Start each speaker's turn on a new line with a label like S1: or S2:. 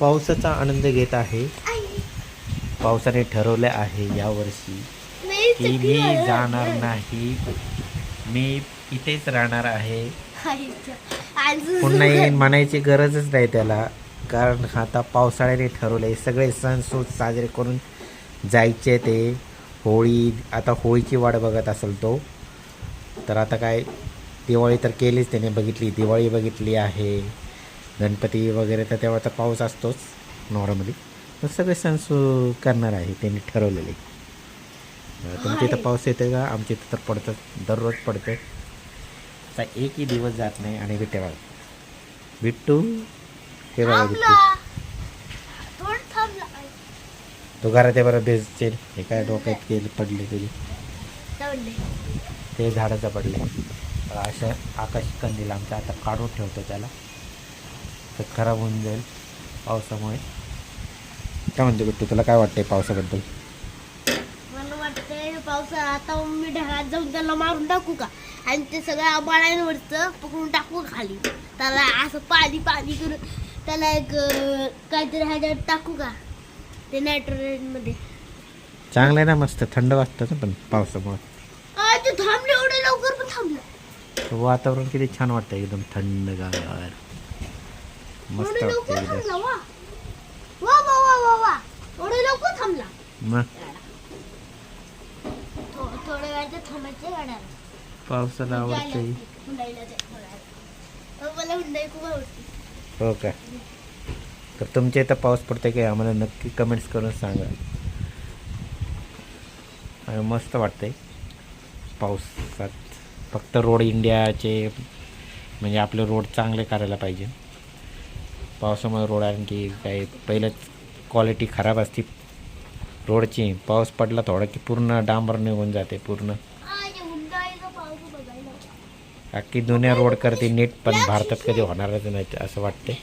S1: पावसाचा आनंद घेत आहे. पावसाने ठरवले आहे यावर्षी की मी जाणार नाही. मी इथेच राहणार आहे. पुन्हा येईन म्हणायची गरजच नाही त्याला. कारण आता पावसाळ्याने ठरवले सगळे सण सूद साजरे करून जायचे ते. होळी आता होळीची वाट बघत असेल तो. तर आता काय दिवाळी तर केलीच त्याने बघितली. दिवाळी बघितली आहे. गणपती वगैरे तर तेव्हा तर पाऊस असतोच नॉर्मली. तर सगळे सण सु करणार आहे त्यांनी ठरवलेले. तुमच्या इथं पाऊस येतो का? आमच्या इथं तर पडतं दररोज पडतं असा एकही दिवस जात नाही आणि बिट्टे बघा बिट्टू हे बघा बिट्टू तो घरात आहे बरं बेसचे हे काय डोक्यात केली पडले तुझे ते झाडाचं पडले. अशा आकाश कंदील आमच्या आता काढून ठेवतो त्याला. तर खराब होऊन जाईल पावसामुळे. काय म्हणते बिट्टू तुला काय वाटतंय पावसाबद्दल?
S2: मला वाटतंय पावसा आता मी ढगात जाऊन त्याला मारून टाकू का? आणि ते सगळं आबाळांवरचं पकडून टाकू खाली. त्याला असं पाणी पाणी करून त्याला एक काहीतरी ह्याच्यात टाकू का? ते नायट्रोजनमध्ये
S1: चांगलं आहे ना मस्त थंड वाजतं ना पण पावसामुळे.
S2: ते थांबले एवढे लवकर पण थांबलं.
S1: वातावरण किती छान वाटतं एकदम थंडगार मस्त वाटतं एकदम मग? पावसाला
S2: हुंडाई खूप आवडते.
S1: हो का? तर तुमच्या इथं पाऊस पडतोय काय आम्हाला नक्की कमेंट्स करून सांगा. आणि मस्त वाटतंय. पावसात फक्त रोड इंडियाचे म्हणजे आपले रोड चांगले करायला पाहिजे. पावसामुळे रोड आणखी काही पहिलंच क्वालिटी खराब असते. रोडची पाऊस पडला थोडा की पूर्ण डांबर निघून जाते पूर्ण. अख्खी दुनिया रोड करते नीट पण भारतात कधी होणारच नाही असं वाटते